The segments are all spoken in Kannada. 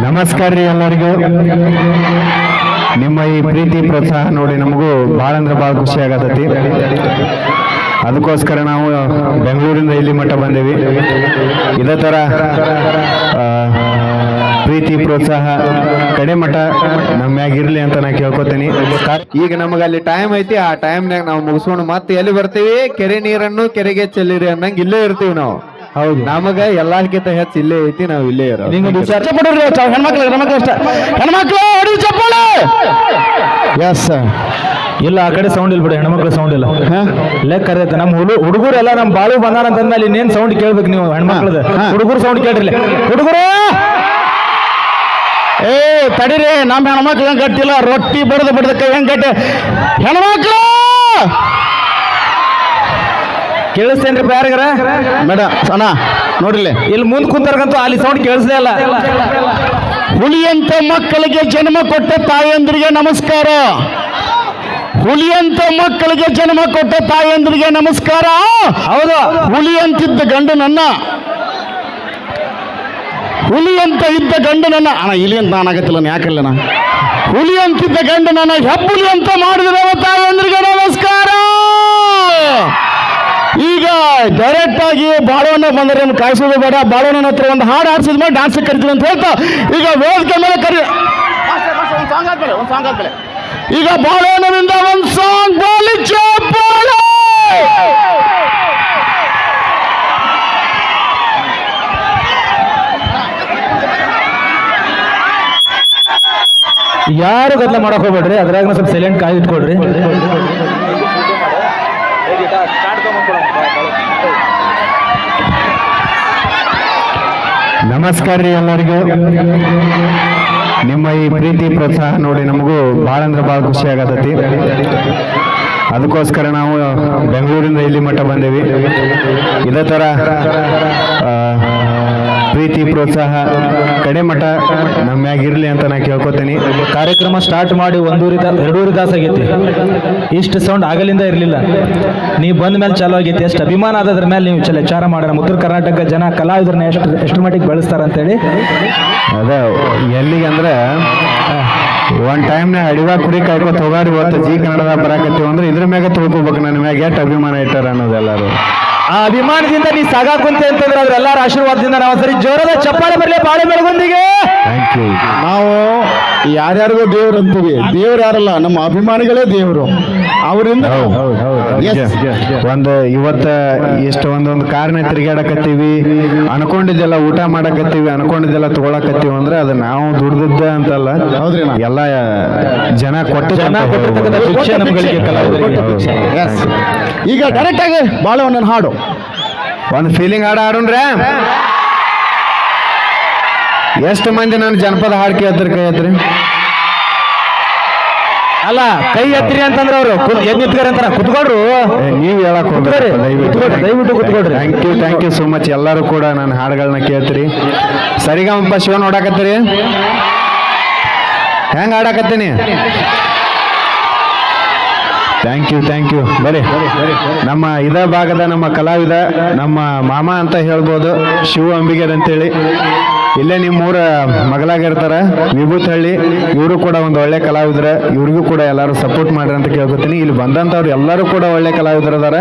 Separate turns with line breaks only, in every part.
ನಮಸ್ಕಾರ ರೀ ಎಲ್ಲರಿಗೂ. ನಿಮ್ಮ ಈ ಪ್ರೀತಿ ಪ್ರೋತ್ಸಾಹ ನೋಡಿ ನಮಗೂ ಭಾಳ ಅಂದ್ರೆ ಭಾಳ ಖುಷಿ ಆಗತ್ತೈತಿ ಅದಕ್ಕೋಸ್ಕರ ನಾವು ಬೆಂಗಳೂರಿಂದ ಇಲ್ಲಿ ಮಟ್ಟ ಬಂದೀವಿ. ಇದೇ ಥರ ಪ್ರೀತಿ ಪ್ರೋತ್ಸಾಹ ಕಡೆ ಮಠ ಇರ್ಲಿ ಅಂತ ನಾ ಕೇಳ್ಕೊತೀನಿ.
ಈಗ ನಮಗೆ ಅಲ್ಲಿ ಟೈಮ್ ಐತಿ, ಆ ಟೈಮ್ನಾಗ ನಾವು ಮುಗಿಸ್ಕೊಂಡು ಮತ್ತೆ ಎಲ್ಲಿ ಬರ್ತೀವಿ? ಕೆರೆ ನೀರನ್ನು ಕೆರೆಗೆ ಚೆಲ್ಲಿರಿ ಅನ್ನಂಗೆ ಇಲ್ಲೇ ಇರ್ತೀವಿ ನಾವು.
ಹೌದು.
ನಮಗ ಎಲ್ಲಾರ್ಕಿಂತ ಹೆಚ್ಚು ಇಲ್ಲೇ ಐತಿ ನಾವು ಇಲ್ಲೇ ಇರೋ
ನಿಂಗೊಂದು ವಿಚಾರ
ಹೆಣ್ಮಕ್ಳು ಹೆಣ್ಮಕ್ಳು ಅಷ್ಟ. ಹೆಣ್ಮಕ್ಳು ಹೊಡಿ ಚಪ್ಪಾಳೆ
ಎಸ್
ಇಲ್ಲ ಆ ಕಡೆ ಸೌಂಡ್ ಇಲ್ಲ ಬಿಡಿ ಹೆಣ್ಮಕ್ಳು ಸೌಂಡ್ ಇಲ್ಲ. ಲೆಕ್ಕ ಕರೆಯುತ್ತೆ ನಮ್ಮ ಹುಡು ಹುಡುಗರೆಲ್ಲ ನಮ್ಮ ಬಾಳು ಬಂದಾರ ಅಂತಂದ್ಮೇಲೆ ಇನ್ನೇನ್ ಸೌಂಡ್ ಕೇಳ್ಬೇಕು ನೀವು ಹೆಣ್ಮಕ್ಳದ?
ಹಾ.
ಹುಡುಗರು ಸೌಂಡ್ ಕೇಳ್ರಿ ಹುಡುಗರು! ಏ ತಡಿರಿ ನಮ್ಮ ಹೆಣ್ಮಕ್ಳು ಹೆಂಗ್ ಕಟ್ಟಿಲ್ಲ ರೊಟ್ಟಿ ಬಡದ ಬಡದ ಕೈ ಹೆಂಗ್ ಗಟ್ಟಿ ಹೆಣ್ಮಕ್ಳು! ಕೇಳಿಸ್ತೇನ್ರಿ ಯಾರಿಗಾರ
ಮೇಡ ಅಣ್ಣ ನೋಡ್ರಿ
ಇಲ್ಲಿ. ಮುಂದ್ ಕುಂತಾರ್ಗಂತೂ ಅಲ್ಲಿ ಸೌಂಡ್ ಕೇಳಿಸ್ದೇ ಇಲ್ಲ. ಹುಲಿಯಂತ ಮಕ್ಕಳಿಗೆ ಜನ್ಮ ಕೊಟ್ಟ ತಾಯಂದ್ರಿಗೆ ನಮಸ್ಕಾರ. ಹುಲಿಯಂತ ಮಕ್ಕಳಿಗೆ ಜನ್ಮ ಕೊಟ್ಟ ತಾಯಂದ್ರಿಗೆ ನಮಸ್ಕಾರ. ಹೌದು. ಹುಲಿಯಂತಿದ್ದ ಗಂಡು ನನ್ನ ಹುಲಿಯಂತ ಇದ್ದ ಗಂಡು ನನ್ನ ಅಣ್ಣ ಇಲಿ ಅಂತ ನಾನಾಗತ್ತಿಲ್ಲ ಯಾಕಲ್ಲ ಹುಲಿ ಅಂತಿದ್ದ ಗಂಡು ನನ್ನ ಹೆಬ್ಬುಲಿ ಅಂತ ಮಾಡಿದ್ರೆ ತಾಯಂದ್ರಿಗೆ ನಮಸ್ಕಾರ. ಈಗ ಡೈರೆಕ್ಟ್ ಆಗಿ ಬಾಳವನ್ನ ಬಂದರೆ ಕಾಯಿಸೋದು ಬೇಡ. ಬಾಳವನ ಹತ್ರ ಒಂದು ಹಾಡು ಆಡ್ಸಿದ ಮೇಲೆ ಡಾನ್ಸ್ ಕರಿತೀವಿ ಅಂತ ಹೇಳ್ತಾ ಈಗ ವೇದಿಕೆ ಮೇಲೆ ಕರಿ ಈಗ ಬಾಳವಣ್ಣನಿಂದ ಒಂದು ಸಾಂಗ್ ಬಾಲಿ ಚಪ್ಪಾಳೆ ಯಾರು ಗದ್ದಲ ಮಾಡಕ್ ಹೋಗ್ಬೇಡ್ರಿ? ಅದ್ರಾಗ ಸ್ವಲ್ಪ ಸೈಲೆಂಟ್ ಕಾಯ್ದಿಟ್ಕೊಡ್ರಿ
ನಮಸ್ಕಾರ ರೀ ಎಲ್ಲರಿಗೂ. ನಿಮ್ಮ ಈ ಪ್ರೀತಿ, ಪ್ರೋತ್ಸಾಹ ನೋಡಿ ನಮಗೂ ಭಾಳ ಅಂದ್ರೆ ಭಾಳ ಖುಷಿ ಆಗತೈತಿ. ಅದಕ್ಕೋಸ್ಕರ ನಾವು ಬೆಂಗಳೂರಿಂದ ಇಲ್ಲಿ ಮಟ್ಟ ಬಂದೇವಿ. ಇದೇ ಥರ ಪ್ರೀತಿ ಪ್ರೋತ್ಸಾಹ ಕಡೆ ಮಠ ನಮ್ಮ ಮ್ಯಾಗ ಇರ್ಲಿ ಅಂತ ನಾ ಕೇಳ್ಕೊತೀನಿ.
ಕಾರ್ಯಕ್ರಮ ಸ್ಟಾರ್ಟ್ ಮಾಡಿ ಒಂದೂರಿ ಎರಡೂರಿ ದಾಸ ಆಗೈತಿ. ಇಷ್ಟು ಸೌಂಡ್ ಆಗಲಿಂದ ಇರಲಿಲ್ಲ. ನೀವು ಬಂದ ಮೇಲೆ ಚಾಲು ಆಗೈತಿ. ಎಷ್ಟು ಅಭಿಮಾನ ಆದದ್ರ ಮೇಲೆ ನೀವು ಚಲ ವಿಚಾರ ಮಾಡೋಣ. ಉತ್ತರ ಕರ್ನಾಟಕ ಜನ ಕಲಾವಿದರನ್ನ ಎಷ್ಟು ಎಷ್ಟು ಮಟ್ಟಿಗೆ ಅಂತ ಹೇಳಿ
ಅದ ಎಲ್ಲಿಗೆ ಅಂದ್ರೆ ಒಂದ್ ಟೈಮ್ನಾಗ ಅಡಿವಾ ಕುರಿ ಕಾಯ್ಕೊತ ಹೋಗಾರಿ ಇವತ್ತು ಜಿ ಕನ್ನಡದಾಗ ಬರಾಕತ್ತೀವಿ ಅಂದ್ರೆ ಇದ್ರ ಮ್ಯಾಗ ತಿಳ್ಕೊಬೇಕು ನನ್ನ ಮ್ಯಾಗ ಎಷ್ಟು ಅಭಿಮಾನ ಇಟ್ಟಾರ ಅನ್ನೋದೆಲ್ಲರೂ
ಆ ಅಭಿಮಾನದಿಂದ ನೀ ಸಾಗಾಕುಂತೆ ಅಂತಂದ್ರೆ ಅವ್ರ ಎಲ್ಲರ ಆಶೀರ್ವಾದದಿಂದ ನಾವು ಸರಿ ಜೋರದ ಚಪ್ಪಾಳೆ ಬರಲಿ ಬಾಳೆ ಬೆಳಗೊಂದಿಗೆ
ಥ್ಯಾಂಕ್ ಯು
ನಾವು ಯಾರ್ಯಾರಿಗೂ ದೇವ್ರು ಅಂತೀವಿ. ದೇವ್ರು ಯಾರಲ್ಲ? ನಮ್ಮ ಅಭಿಮಾನಿಗಳೇ ದೇವರು. ಅವರಿಂದ.
ಒಂದು ಇವತ್ತ ಎಷ್ಟು ಒಂದೊಂದು ಕಾರ್ನ ತಿರುಗಾಡಕತ್ತೀವಿ. ಅನ್ಕೊಂಡಿದ್ದೆಲ್ಲ ಊಟ ಮಾಡಕತ್ತೀವಿ ಅನ್ಕೊಂಡಿದ್ದೆಲ್ಲ ತಗೊಳಕತ್ತೀವಿ ಅಂದ್ರೆ ಅದು ನಾವು ದುಡ್ದದ್ದ ಅಂತಲ್ಲ. ಎಲ್ಲ ಜನ ಕೊಟ್ಟು
ಈಗ ಡೈರೆಕ್ಟ್ ಆಗಿ ಬಾಳ ಒಂದೊಂದು ಹಾಡು.
ಒಂದು ಫೀಲಿಂಗ್ ಹಾಡು ಆಡೋಣ್ರೆ ಎಷ್ಟು ಮಂದಿ ನಾನು ಜನಪದ ಹಾಡು ಕೇಳ್ತೀರಿ ಕೈ ಹತ್ರಿ
ಅಲ್ಲ ಕೈ ಎತ್ತಿರಿ ಅಂತಂದ್ರೆ ಅವರು. ಎದ್ ನಿಂತ್ಕರಿ ಅಂತಾರ. ಕುತ್ಕೊಡ್ರು
ನೀವು ಹೇಳಕ್
ಹೋಗ್ರಿ ದಯವಿಟ್ಟು ದಯವಿಟ್ಟು ಕುತ್ಕೊಡ್ರಿ
thank you thank you so much ಎಲ್ಲರೂ ಕೂಡ ನನ್ನ ಹಾಡುಗಳನ್ನ ಕೇಳ್ತೀರಿ. ಸರಿಗಮಪ್ಪ ಶಿವ ನೋಡಾಕತ್ತೀರಿ? ಹೆಂಗ್ ಹಾಡಾಕತ್ತೀನಿ? ಥ್ಯಾಂಕ್ ಯು ಥ್ಯಾಂಕ್ ಯು ಬರೀ ನಮ್ಮ ಇದ ಭಾಗದ ನಮ್ಮ ಕಲಾವಿದ ನಮ್ಮ ಮಾಮ ಅಂತ ಹೇಳ್ಬೋದು. ಶಿವ ಅಂಬಿಗರ್ ಅಂತೇಳಿ. ಇಲ್ಲೇ ನಿಮ್ಮ ಊರ ಮಗಳಾಗಿರ್ತಾರೆ ವಿಭೂತ್ ಹಳ್ಳಿ ಇವರು ಕೂಡ ಒಂದು ಒಳ್ಳೆ ಕಲಾವಿದ್ರ, ಇವ್ರಿಗೂ ಕೂಡ ಎಲ್ಲರೂ ಸಪೋರ್ಟ್ ಮಾಡ್ರಿ ಅಂತ ಕೇಳ್ಕೊತೀನಿ. ಇಲ್ಲಿ ಬಂದಂಥವ್ರು ಎಲ್ಲರೂ ಕೂಡ ಒಳ್ಳೆ ಕಲಾವಿದರು ಅದಾರ.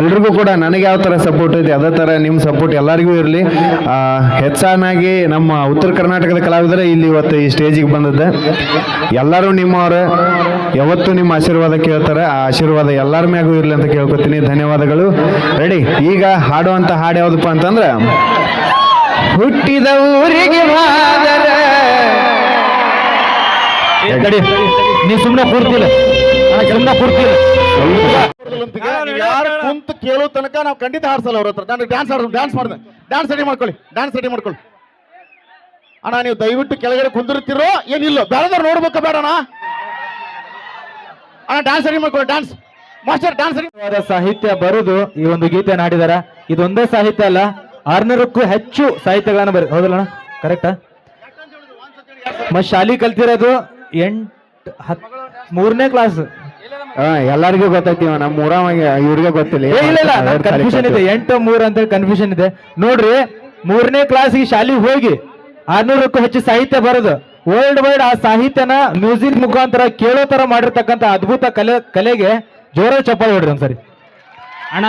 ಎಲ್ರಿಗೂ ಕೂಡ ನನಗೆ ಯಾವ ಥರ ಸಪೋರ್ಟ್ ಇದೆ ಅದೇ ಥರ ನಿಮ್ಮ ಸಪೋರ್ಟ್ ಎಲ್ಲರಿಗೂ ಇರಲಿ. ಹೆಚ್ಚಾನಾಗಿ ನಮ್ಮ ಉತ್ತರ ಕರ್ನಾಟಕದ ಕಲಾವಿದರೆ ಇಲ್ಲಿ ಇವತ್ತು ಈ ಸ್ಟೇಜಿಗೆ ಬಂದದ್ದೆ. ಎಲ್ಲರೂ ನಿಮ್ಮವರು, ಯಾವತ್ತೂ ನಿಮ್ಮ ಆಶೀರ್ವಾದ ಕೇಳ್ತಾರೆ. ಆ ಆಶೀರ್ವಾದ ಎಲ್ಲರ ಮ್ಯಾಗೂ ಇರಲಿ ಅಂತ ಕೇಳ್ಕೊತೀನಿ. ಧನ್ಯವಾದಗಳು. ರೆಡಿ ಈಗ ಹಾಡುವಂಥ ಹಾಡು ಯಾವುದಪ್ಪ ಅಂತಂದ್ರೆ ಹುಟ್ಟಿದ ಊರಿಗೆ ಮಾದರೆ.
ನೀವು ತಡಿ ನೀ ಸುಮ್ಮನೆ ಕೂರ್ತಿಲ್ಲ. ಸುಮ್ಮನೆ ಕೂರ್ತಿಲ್ಲ.
ಯಾರು ಕುಂತು ಕೇಳೋ ತನಕ ನಾವು ಖಂಡಿತ ಹಾಡ್ಸಲ್ಲ ಅವ್ರ ಹತ್ರ. ನಾನು ಡ್ಯಾನ್ಸ್ ಆಡೋದು ಡ್ಯಾನ್ಸ್ ಮಾಡಿದೆ. ಡ್ಯಾನ್ಸ್ ರೆಡಿ ಮಾಡ್ಕೊಳ್ಳಿ ಡ್ಯಾನ್ಸ್ ರೆಡಿ ಮಾಡ್ಕೊಳ್ಳಿ. ಅಣ್ಣ ನೀವು ದಯವಿಟ್ಟು ಕೆಳಗಡೆ ಕುಂದಿರ್ತಿರೋ ಏನಿಲ್ಲ ಬೇರೆದವ್ರು ನೋಡ್ಬೇಕ ಬೇಡ ಅಣ್ಣ ಡ್ಯಾನ್ಸ್ ರೆಡಿ ಮಾಡ್ಕೊಳ್ಳಿ ಡ್ಯಾನ್ಸ್ ಮಾಸ್ಟರ್ ಡ್ಯಾನ್ಸ್ ರೆಡಿ
ಸಾಹಿತ್ಯ ಬರುದು ಈ ಒಂದು ಗೀತೆ ನಾಡಿದಾರ ಇದೊಂದೇ ಸಾಹಿತ್ಯ ಅಲ್ಲ ಆರ್ನೂರಕ್ಕೂ ಹೆಚ್ಚು ಸಾಹಿತ್ಯಗಳನ್ನ ಬರೀ ಹೌದಲ್ಲ ಕರೆಕ್ಟಾ ಮತ್ ಶಾಲಿ ಕಲ್ತಿರೋದು ಎಂಟ್ ಹತ್ ಮೂರನೇ ಕ್ಲಾಸ್
ಎಲ್ಲರಿಗೂ ಗೊತ್ತೈತಿ ನಮ್ಮ ಊರವಾಗ ಇವ್ರಿಗೆ ಗೊತ್ತಿಲ್ಲ.
ಇಲ್ಲ ಇಲ್ಲ ಕನ್ಫ್ಯೂಷನ್ ಇದೆ. ಎಂಟು ಮೂರ್ ಅಂತ ಕನ್ಫ್ಯೂಷನ್ ಇದೆ. ನೋಡ್ರಿ ಮೂರನೇ ಕ್ಲಾಸ್ಗೆ ಶಾಲಿಗೆ ಹೋಗಿ ಆರ್ನೂರಕ್ಕೂ ಹೆಚ್ಚು ಸಾಹಿತ್ಯ ಬರೋದು ವರ್ಲ್ಡ್ ವೈಡ್ ಆ ಸಾಹಿತ್ಯನ ಮ್ಯೂಸಿಕ್ ಮುಖಾಂತರ ಕೇಳೋ ತರ ಮಾಡಿರ್ತಕ್ಕಂಥ ಅದ್ಭುತ ಕಲೆ ಕಲೆಗೆ ಜೋರ ಚಪ್ಪಾಳೆ ಹೊಡ್ರಿ ಒಂದ್ಸರಿ.
ಅಣ್ಣ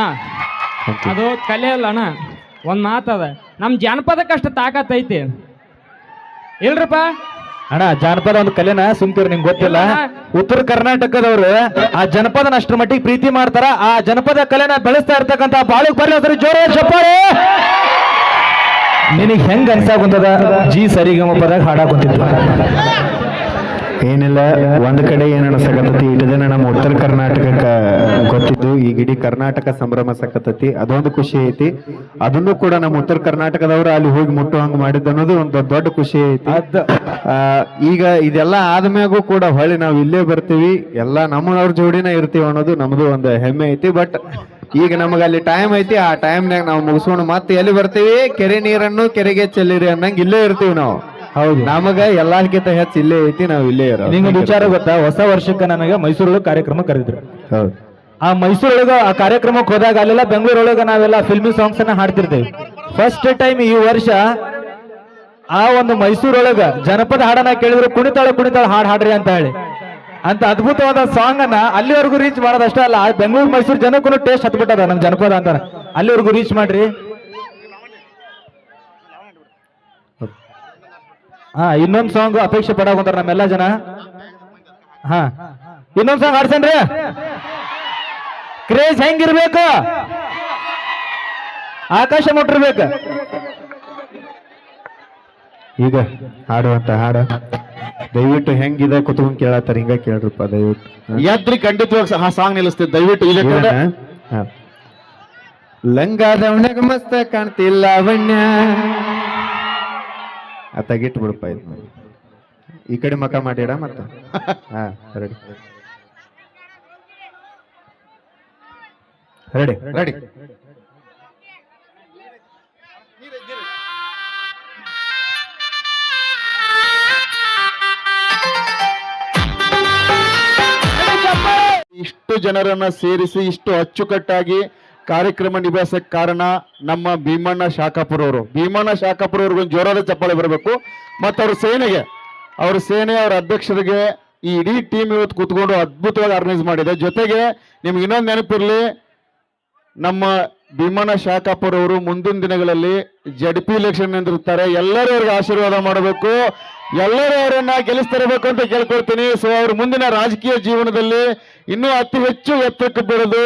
ಅದು ಕಲೆ ಅಲ್ಲ ಅಣ್ಣ. ಒಂದು ಮಾತದ ನಮ್ಮ ಜಾನಪದಕ್ಕಷ್ಟು ತಾಕತ್ತೈತಿ ಇಲ್ರಪ್ಪ?
ಅಣ್ಣ ಜಾನಪದ ಒಂದು ಕಲೆನ ಸುಮ್ತಿರ್ ನಿಮ್ಗೆ ಗೊತ್ತಿಲ್ಲ. ಉತ್ತರ ಕರ್ನಾಟಕದವರು ಆ ಜನಪದನ ಅಷ್ಟರ ಮಟ್ಟಿಗೆ ಪ್ರೀತಿ ಮಾಡ್ತಾರ. ಆ ಜನಪದ ಕಲೆನ ಬೆಳೆಸ್ತಾ ಇರ್ತಕ್ಕಂತ ಬಾಳಿಗೆ ಬರ್ಲಿ ಜೋರ ಚಪ್ಪಾಳೆ ನಿನಗೆ ಹೆಂಗ್ ಅನ್ಸಾಗುಂತದ ಜಿ ಸರಿಗಮಪದಾಗ ಹಾಡಾಕುಂತಿತ್ತು
ಏನಿಲ್ಲ ಒಂದ್ ಕಡೆ ಏನ್ ಅನಸಕತ್ತತಿ ಇಟ್ಟು ದಿನ ನಮ್ಮ ಉತ್ತರ ಕರ್ನಾಟಕಕ್ಕ ಗೊತ್ತಿದ್ದು ಈಗ ಇಡೀ ಕರ್ನಾಟಕ ಸಂಭ್ರಮ ಸಕತ್ತತಿ ಅದೊಂದು ಖುಷಿ ಐತಿ. ಅದನ್ನು ಕೂಡ ನಮ್ಮ ಉತ್ತರ ಕರ್ನಾಟಕದವರು ಅಲ್ಲಿ ಹೋಗಿ ಮುಟ್ಟು ಹಂಗ ಮಾಡಿದ್ದು ಅನ್ನೋದು ಒಂದು ದೊಡ್ಡ ಖುಷಿ ಐತಿ. ಈಗ ಇದೆಲ್ಲ ಆದ್ಮ್ಯಾಗೂ ಕೂಡ ಹೊಳ್ಳಿ ನಾವು ಇಲ್ಲೇ ಬರ್ತೀವಿ. ಎಲ್ಲ ನಮ್ಮನವ್ರ ಜೋಡಿನ ಇರ್ತೀವಿ ಅನ್ನೋದು ನಮ್ದು ಒಂದು ಹೆಮ್ಮೆ ಐತಿ. ಬಟ್ ಈಗ ನಮಗ ಅಲ್ಲಿ ಟೈಮ್ ಐತಿ. ಆ ಟೈಮ್ನಾಗ ನಾವು ಮುಗಿಸ್ಕೊಂಡು ಮತ್ತೆ ಎಲ್ಲಿ ಬರ್ತೀವಿ? ಕೆರೆ ನೀರನ್ನು ಕೆರೆಗೆ ಚೆಲ್ಲಿರಿ ಅನ್ನಂಗ ಇಲ್ಲೇ ಇರ್ತೀವಿ ನಾವು.
ಹೌದು.
ನಮಗ ಎಲ್ಲಾರ್ಕಿಂತ ಹೆಚ್ಚು ಇಲ್ಲೇ ಐತಿ ನಾವು ಇಲ್ಲೇ ಇರೋ
ನಿಂಗೊಂದು ವಿಚಾರ ಗೊತ್ತಾ? ಹೊಸ ವರ್ಷಕ್ಕೆ ನನಗೆ ಮೈಸೂರೊಳಗೆ ಕಾರ್ಯಕ್ರಮ ಕರೆದಿದ್ರು.
ಹೌದು.
ಆ ಮೈಸೂರೊಳಗ ಆ ಕಾರ್ಯಕ್ರಮಕ್ಕೆ ಹೋದಾಗ ಅಲ್ಲೆಲ್ಲ ಬೆಂಗಳೂರೊಳಗ ನಾವೆಲ್ಲ ಫಿಲ್ಮಿ ಸಾಂಗ್ಸ್ ಅನ್ನ ಹಾಡ್ತಿರ್ತೇವೆ. ಫಸ್ಟ್ ಟೈಮ್ ಈ ವರ್ಷ ಆ ಒಂದು ಮೈಸೂರೊಳಗ ಜನಪದ ಹಾಡನ್ನ ಕೇಳಿದ್ರು ಕುಣಿತಾಳ ಕುಣಿತಾಳ ಹಾಡ್ ಹಾಡ್ರಿ ಅಂತ ಹೇಳಿ. ಅಂತ ಅದ್ಭುತವಾದ ಸಾಂಗ್ ಅನ್ನ ಅಲ್ಲಿವರೆಗೂ ರೀಚ್ ಮಾಡೋದಷ್ಟೇ ಅಲ್ಲ ಬೆಂಗಳೂರು ಮೈಸೂರು ಜನಕ್ಕೂ ಟೇಸ್ಟ್ ಹತ್ಬಿಟ್ಟದ ನಮ್ ಜನಪದ ಅಂತ ಅಲ್ಲಿವರೆಗೂ ರೀಚ್ ಮಾಡ್ರಿ. ಹಾ ಇನ್ನೊಂದ್ ಸಾಂಗ್ ಅಪೇಕ್ಷೆ ಪಡಾಕೊಂತಾರ ನಮ್ಮೆಲ್ಲ ಜನ. ಹಾ ಇನ್ನೊಂದ್ ಸಾಂಗ್ ಆಡ್ಸನ್ರಿ ಕ್ರೇಜ್ ಹೆಂಗಿರ್ಬೇಕು? ಆಕಾಶ ಮುಟ್ಟಿರ್ಬೇಕು.
ಈಗ ಹಾಡುವಂತ ಹಾಡ. ದಯವಿಟ್ಟು ಹೆಂಗಿದೆ ಕುತ್ಕೊಂಡ್ ಕೇಳತ್ತಾರ ಹಿಂಗ ಕೇಳ್ರಪ್ಪ ದಯವಿಟ್ಟು?
ಎದ್ರಿ ಖಂಡಿತವಾಗಿ ಆ ಸಾಂಗ್ ನಿಲ್ಲಿಸ್ತೇವೆ. ದಯವಿಟ್ಟು ಇದೆ ಲಂಗಾದ
ಇದೇನಾ? ಹ. ಲಂಗಾದವನಾಗ ಮಸ್ತ ಕಾಣ್ತಿಲ್ಲ ಅವಣ್ಯ ತೆಗಿಟ್ ಬಿಡಪ್ಪ ಇದು. ಈ ಕಡೆ ಮಕ ಮಾಡಿಡ ಮತ್ತ? ಹಾ, ರೆಡಿ. Ready
ready. ಇಷ್ಟು ಜನರನ್ನ ಸೇರಿಸಿ ಇಷ್ಟು ಅಚ್ಚುಕಟ್ಟಾಗಿ ಕಾರ್ಯಕ್ರಮ ನಿಭಾಯಿಸಕ್ ಕಾರಣ ನಮ್ಮ ಭೀಮಣ್ಣ ಶಾಖಾಪುರ ಅವರು ಭೀಮಣ್ಣ ಶಾಖಾಪುರ ಅವ್ರಿಗೊಂದು ಜೋರಾದ ಚಪ್ಪಾಳೆ ಬರಬೇಕು. ಮತ್ತು ಅವ್ರ ಸೇನೆಗೆ, ಅವ್ರ ಸೇನೆ ಅವ್ರ ಅಧ್ಯಕ್ಷರಿಗೆ ಈ ಇಡೀ ಟೀಮ್ ಇವತ್ತು ಕೂತ್ಕೊಂಡು ಅದ್ಭುತವಾಗಿ ಆರ್ಗನೈಸ್ ಮಾಡಿದೆ. ಜೊತೆಗೆ ನಿಮ್ಗೆ ಇನ್ನೊಂದು ನೆನಪಿರಲಿ, ನಮ್ಮ ಭೀಮಣ್ಣ ಶಾಖಾಪುರ ಅವರು ಮುಂದಿನ ದಿನಗಳಲ್ಲಿ ಜಡ್ ಪಿ ಇಲೆಕ್ಷನ್ ನಿಂತಿರ್ತಾರೆ ಎಲ್ಲರೂ ಅವ್ರಿಗೆ ಆಶೀರ್ವಾದ ಮಾಡಬೇಕು. ಎಲ್ಲರೂ ಅವರನ್ನ ಗೆಲ್ಲಿಸ್ತಿರಬೇಕು ಅಂತ ಕೇಳ್ಕೊಳ್ತೀನಿ. ಸೊ ಅವ್ರ ಮುಂದಿನ ರಾಜಕೀಯ ಜೀವನದಲ್ಲಿ ಇನ್ನೂ ಅತಿ ಹೆಚ್ಚು ಎತ್ತರಕ್ಕೆ ಬೆಳೆದು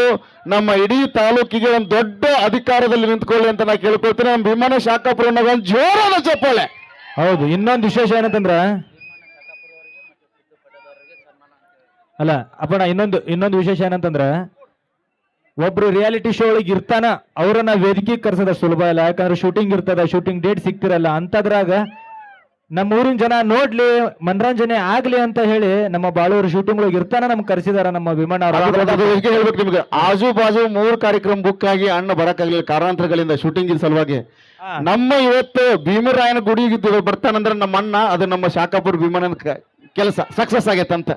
ನಮ್ಮ ಇಡೀ ತಾಲೂಕಿಗೆ ಒಂದು ದೊಡ್ಡ ಅಧಿಕಾರದಲ್ಲಿ ನಿಂತ್ಕೊಳ್ಳಿ ಅಂತ ನಾ ಕೇಳ್ಕೊಳ್ತೀನಿ. ನಮ್ಮ ವಿಮಾನ ಶಾಖಾಪುರ ಜೋರಾದ ಚಪ್ಪಾಳೆ.
ಹೌದು, ಇನ್ನೊಂದು ವಿಶೇಷ ಏನಂತಂದ್ರ, ಅಲ್ಲ ಅಪ್ಪಣ ಇನ್ನೊಂದು ಇನ್ನೊಂದು ವಿಶೇಷ ಏನಂತಂದ್ರ, ಒಬ್ರು ರಿಯಾಲಿಟಿ ಶೋ ಒಳಗೆ ಇರ್ತಾನ, ಅವ್ರನ್ನ ವೇದಿಕೆ ಕರ್ಸೋದ ಸುಲಭ ಇಲ್ಲ. ಯಾಕಂದ್ರೆ ಶೂಟಿಂಗ್ ಇರ್ತದ ಶೂಟಿಂಗ್ ಡೇಟ್ ಸಿಗ್ತಿರಲ್ಲ, ಅಂತದ್ರಾಗ ನಮ್ಮ ಊರಿನ ಜನ ನೋಡ್ಲಿ ಮನರಂಜನೆ ಆಗ್ಲಿ ಅಂತ ಹೇಳಿ ನಮ್ಮ ಬಾಳೂರು ಶೂಟಿಂಗ್ ಒಳಗೆ ಇರ್ತಾನ ನಮ್ಗೆ ಕರೆಸಿದಾರ ನಮ್ಮ ವಿಮಾನ
ಹೇಳ್ಬೇಕು ನಿಮ್ಗೆ? ಆಜು ಬಾಜು ಮೂರು ಕಾರ್ಯಕ್ರಮ ಬುಕ್ ಆಗಿ ಅಣ್ಣ ಬರಕ್ಕಾಗ್ಲಿಲ್ಲ ಕಾರಣಾಂತರಗಳಿಂದ ಶೂಟಿಂಗ್ ಸಲುವಾಗಿ. ನಮ್ಮ ಇವತ್ತು ಭೀಮರಾಯನ ಗುಡಿಗೆ ದ- ಬರ್ತಾನಂದ್ರೆ ನಮ್ಮ ಅಣ್ಣ ಅದು ನಮ್ಮ ಶಾಖಾಪುರ ವಿಮಾನ ಕೆಲಸ ಸಕ್ಸಸ್ ಆಗೈತಂತ.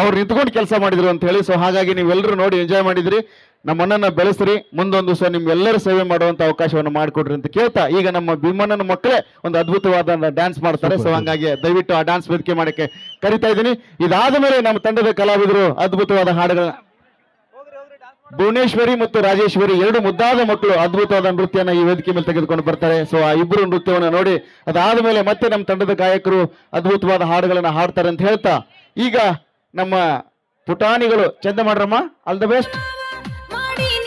ಅವ್ರು ನಿಂತ್ಕೊಂಡು ಕೆಲಸ ಮಾಡಿದ್ರು ಅಂತ ಹೇಳಿ. ಸೊ ಹಾಗಾಗಿ ನೀವೆಲ್ಲರೂ ನೋಡಿ ಎಂಜಾಯ್ ಮಾಡಿದ್ರಿ. ನಮ್ಮನ್ನ ಬೆಳೆಸ್ರಿ. ಮುಂದೊಂದು ದಿವಸ ನಿಮ್ಗೆಲ್ಲರೂ ಸೇವೆ ಮಾಡುವಂತ ಅವಕಾಶವನ್ನು ಮಾಡಿಕೊಡ್ರಿ ಅಂತ ಕೇಳ್ತಾ, ಈಗ ನಮ್ಮ ಭೀಮಣ್ಣನ ಮಕ್ಕಳೇ ಒಂದು ಅದ್ಭುತವಾದ ಡ್ಯಾನ್ಸ್ ಮಾಡ್ತಾರೆ. ಸೊ ಹಂಗಾಗಿ ದಯವಿಟ್ಟು ಆ ಡ್ಯಾನ್ಸ್ ವೇದಿಕೆ ಮಾಡಕ್ಕೆ ಕರಿತಾ ಇದ್ದೀನಿ. ಇದಾದ ಮೇಲೆ ನಮ್ಮ ತಂಡದ ಕಲಾವಿದರು ಅದ್ಭುತವಾದ ಹಾಡುಗಳನ್ನ ಭುವನೇಶ್ವರಿ ಮತ್ತು ರಾಜೇಶ್ವರಿ ಎರಡು ಮುದ್ದಾದ ಮಕ್ಕಳು ಅದ್ಭುತವಾದ ನೃತ್ಯನ ಈ ವೇದಿಕೆ ಮೇಲೆ ತೆಗೆದುಕೊಂಡು ಬರ್ತಾರೆ. ಸೊ ಆ ಇಬ್ಬರು ನೃತ್ಯವನ್ನು ನೋಡಿ, ಅದಾದ ಮೇಲೆ ಮತ್ತೆ ನಮ್ಮ ತಂಡದ ಗಾಯಕರು ಅದ್ಭುತವಾದ ಹಾಡುಗಳನ್ನು ಹಾಡ್ತಾರೆ ಅಂತ ಹೇಳ್ತಾ, ಈಗ ನಮ್ಮ ಪುಟಾಣಿಗಳು ಚಂದ ಮಾಡ್ರಮ್ಮ. All the best